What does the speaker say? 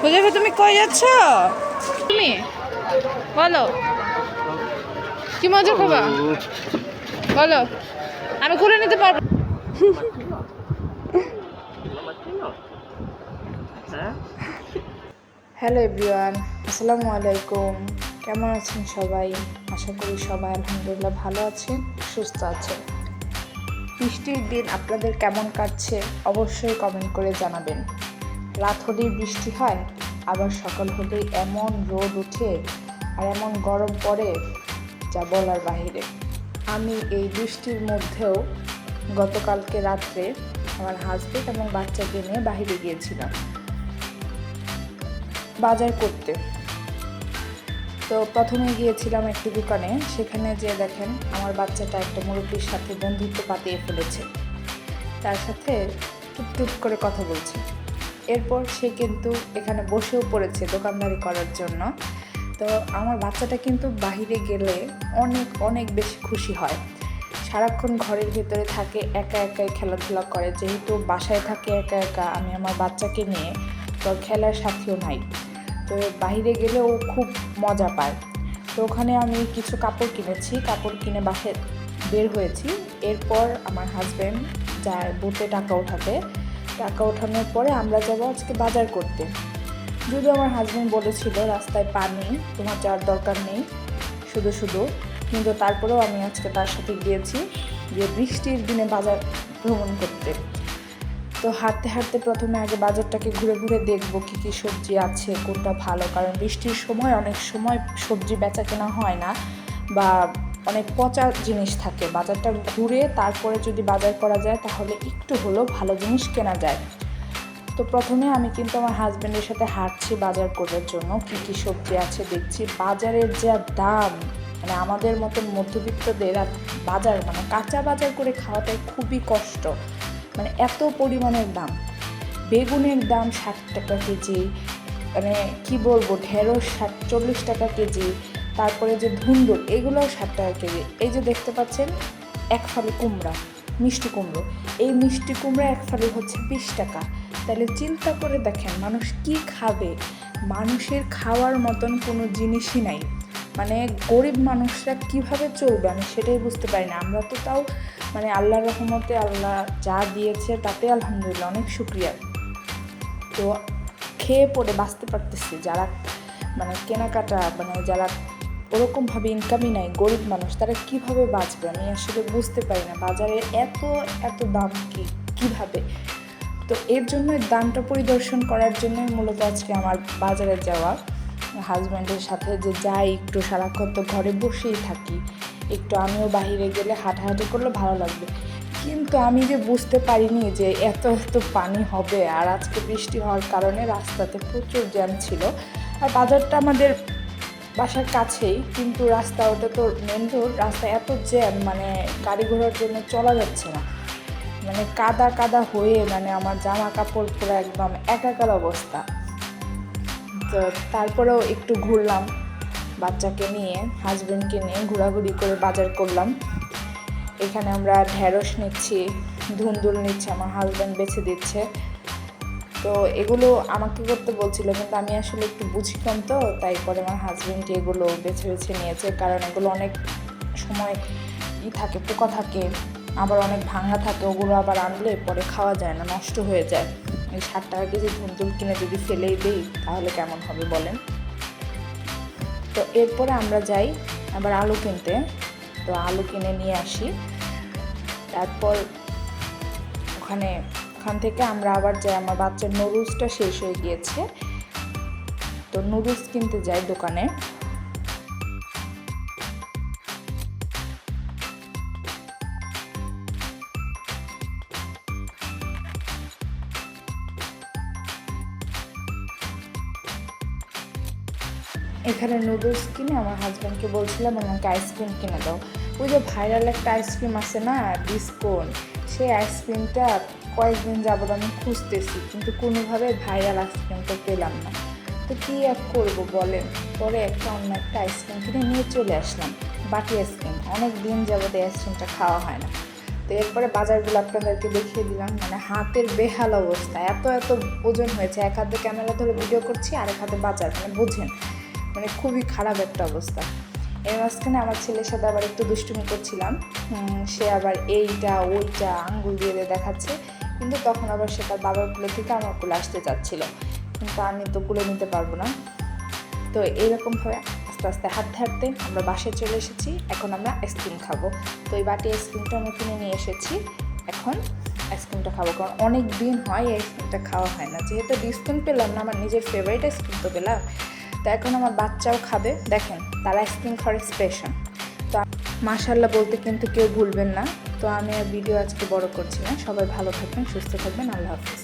হুজাইফা তুমি কই যাচ্ছ? তুমি? বলো। কি মজা খাবা? বলো। আমি খুলে নিতে পারব। হ্যালো এভরিওয়ান আসসালামু আলাইকুম। কেমন আছেন সবাই? আশা করি সবাই আলহামদুলিল্লাহ ভালো আছেন সুস্থ আছেন। বৃষ্টির দিন আপনাদের কেমন কাটছে অবশ্যই কমেন্ট করে জানাবেন। রাত হলেই বৃষ্টি হয়, আবার সকাল হলেই এমন রোদ উঠে আর এমন গরম পড়ে যা বলার বাহিরে। আমি এই বৃষ্টির মধ্যেও গতকালকে রাত্রে আমার হাজবেন্ড এবং বাচ্চাকে নিয়ে বাহিরে গিয়েছিলাম বাজার করতে। তো প্রথমে গিয়েছিলাম একটি দোকানে, সেখানে যে দেখেন আমার বাচ্চাটা একটা মুরব্বীর সাথে বন্ধুত্ব পাতিয়ে ফেলেছে। তার সাথে টুকটুক করে কথা বলছে। এরপর সে কিন্তু এখানে বসেও পড়েছে দোকানদারি করার জন্য। তো আমার বাচ্চাটা কিন্তু বাহিরে গেলে অনেক অনেক বেশি খুশি হয়। সারাক্ষণ ঘরের ভেতরে থাকে, একা একাই খেলাধুলা করে। যেহেতু বাসায় থাকে একা একা, আমি আমার বাচ্চাকে নিয়ে তো খেলার সাথীও নাই। তো বাইরে গেলে ও খুব মজা পায়। তো ওখানে আমি কিছু কাপড় কিনেছি, কাপড় কিনে বাসায় বের হয়েছি। এরপর আমার হাজব্যান্ড যায় বুথে টাকা ওঠাতে টাকা ওঠানোর পরে আমরা যাব আজকে বাজার করতে। যদিও আমার হাজব্যান্ড বলেছিল রাস্তায় পানি তোমার যাওয়ার দরকার নেই, শুধু শুধু। কিন্তু তারপরেও আমি আজকে তার সাথে গিয়েছি যে বৃষ্টির দিনে বাজার ভ্রমণ করতে। তো হাঁটতে হাঁটতে প্রথমে আগে বাজারটাকে ঘুরে ঘুরে দেখব কী কী সবজি আছে, কোনটা ভালো। কারণ বৃষ্টির সময় অনেক সময় সবজি বেচা কেনা হয় না, বা অনেক পচা জিনিস থাকে। বাজারটা ঘুরে তারপরে যদি বাজার করা যায়, তাহলে একটু হলেও ভালো জিনিস কেনা যায়। তো প্রথমে আমি কিন্তু আমার হাজব্যান্ডের সাথে হাঁটছি বাজার করার জন্য। কী কী সবজি আছে দেখছি। বাজারের যা দাম মানে আমাদের মতন মধ্যবিত্তদের আর বাজার মানে কাঁচা বাজার করে খাওয়াটাই খুবই কষ্ট। মানে এত পরিমাণের দাম। বেগুনের দাম ষাট টাকা কেজি মানে কি বলব, ঢেঁড়স ষাট, চল্লিশ টাকা কেজি তারপরে যে ধুন্দুল, এগুলোও সাত টাকা কেজি এই যে দেখতে পাচ্ছেন, এক ফালি কুমড়া, মিষ্টি কুমড়ো। এই মিষ্টি কুমড়া এক ফালি হচ্ছে বিশ টাকা। তাহলে চিন্তা করে দেখেন, মানুষ কি খাবে? মানুষের খাওয়ার মতন কোনো জিনিসই নাই। মানে গরিব মানুষরা কীভাবে চলবে? আমি সেটাই বুঝতে পারি না। আমরা তো তাও মানে আল্লাহর রহমতে আল্লাহ যা দিয়েছে তাতে আলহামদুলিল্লাহ অনেক শুক্রিয়া। তো খেয়ে পড়ে বাঁচতে পারতেছি। যারা মানে কেনাকাটা মানে যারা ওরকমভাবে ইনকামই নাই, গরিব মানুষ, তারা কীভাবে বাঁচবে? আমি আসলে বুঝতে পারি না, বাজারে এত এত দাম কি, কীভাবে? তো এর জন্য দামটা পরিদর্শন করার জন্যই মূলত আজকে আমার বাজারে যাওয়া। হাজব্যান্ডের সাথে যে যাই, একটু সারাক্ষণ তো ঘরে বসেই থাকি। একটু আমিও বাইরে গেলে হাঁটাহাঁটি করলে ভালো লাগবে। কিন্তু আমি যে বুঝতে পারিনি যে এত এত পানি হবে, আর আজকে বৃষ্টি হওয়ার কারণে রাস্তাতে প্রচুর জ্যাম ছিল। আর বাজারটা আমাদের বাসার কাছেই, কিন্তু রাস্তা, ওটা তো মেন রোড রাস্তা এত জ্যাম মানে গাড়ি ঘোড়ার জন্য চলা যাচ্ছে না। মানে কাদা কাদা হয়ে মানে আমার জামা কাপড় পুরো একদম একাকার অবস্থা। তো তারপরেও একটু ঘুরলাম বাচ্চাকে নিয়ে হাজব্যান্ডকে নিয়ে ঘোরাঘুরি করে বাজার করলাম। এখানে আমরা ঢ্যাঁড়স নিচ্ছি, ধুন্দুল নিচ্ছি, আমার হাজব্যান্ড বেছে দিচ্ছে। তো এগুলো আমাকে করতে বলছিল, কিন্তু আমি আসলে একটু বুঝি কম তো, তাই পরে আমার হাজব্যান্ড এগুলো বেছে বেছে নিয়েছে, কারণ এগুলো অনেক সময় ই থাকে, পোকা থাকে, আবার অনেক ভাঙা থাকে, ওগুলো আবার আনলে পরে খাওয়া যায় না, নষ্ট হয়ে যায়। এই ষাট টাকা কেজি ধুন্দুল কিনে যদি ফেলেই দিই, তাহলে কেমন হবে বলেন? তো এরপরে আমরা যাই আবার আলু কিনতে। তো আলু কিনে নিয়ে আসি। তারপর ওখানে ওখান থেকে আমরা আবার যাই, আমার বাচ্চার নুডলসটা শেষ হয়ে গিয়েছে। তো নুডলস কিনতে যাই দোকানে। এখানে নুডলস কিনে আমার হাজব্যান্ডকে বলছিলাম, আমাকে আইসক্রিম কিনে দাও। ওই যে ভাইরাল একটা আইসক্রিম আছে না ডিসকোন সেই আইসক্রিমটা কয়েকদিন যাবত আমি খুঁজতেছি, কিন্তু কোনোভাবে ভাইরাল আইসক্রিমটা পেলাম না। তো কী আর করব বলেন? পরে একটা অন্য একটা আইসক্রিম কিনে নিয়ে চলে আসলাম, বাটি আইসক্রিম অনেক দিন যাবত এই আইসক্রিমটা খাওয়া হয় না। তো এরপরে বাজারগুলো আপনাদেরকে দেখিয়ে দিলাম মানে হাতের বেহাল অবস্থা। এত এত ওজন হয়েছে, এক হাতে ক্যামেরা ধরে ভিডিও করছি আর এক হাতে বাজার মানে বুঝেন মানে খুবই খারাপ একটা অবস্থা। এর মাঝখানে আমার ছেলের সাথে আবার একটু দুষ্টুমি করছিলাম সে আবার এইটা ওইটা আঙ্গুল দিয়ে দেখাচ্ছে। কিন্তু তখন আবার সে তার বাবার কুলে থেকে আমার কুলে আসতে চাচ্ছিল। কিন্তু আমি তো কুলে নিতে পারব না। তো এইরকমভাবে আস্তে আস্তে হাঁটতে হাঁটতে আমরা বাসায় চলে এসেছি। এখন আমরা আইসক্রিম খাব। তো এই বাটি আইসক্রিমটা আমি কিনে নিয়ে এসেছি। এখন আইসক্রিমটা খাব। কারণ অনেক দিন হয় এই আইসক্রিমটা খাওয়া হয় না। যেহেতু ডিসকাউন্ট পেলাম না, আমার নিজের ফেভারিট আইসক্রিম তো পেলাম। তো এখন আমার বাচ্চাও খাবে। দেখেন, তারা আইসক্রিম খাওয়ার স্পেশাল তো মাশাল্লাহ বলতে কিন্তু কেউ ভুলবেন না। তো আমি আর ভিডিও আজকে বড় করছি না। সবাই ভালো থাকবেন, সুস্থ থাকবেন। আল্লাহ হাফিজ।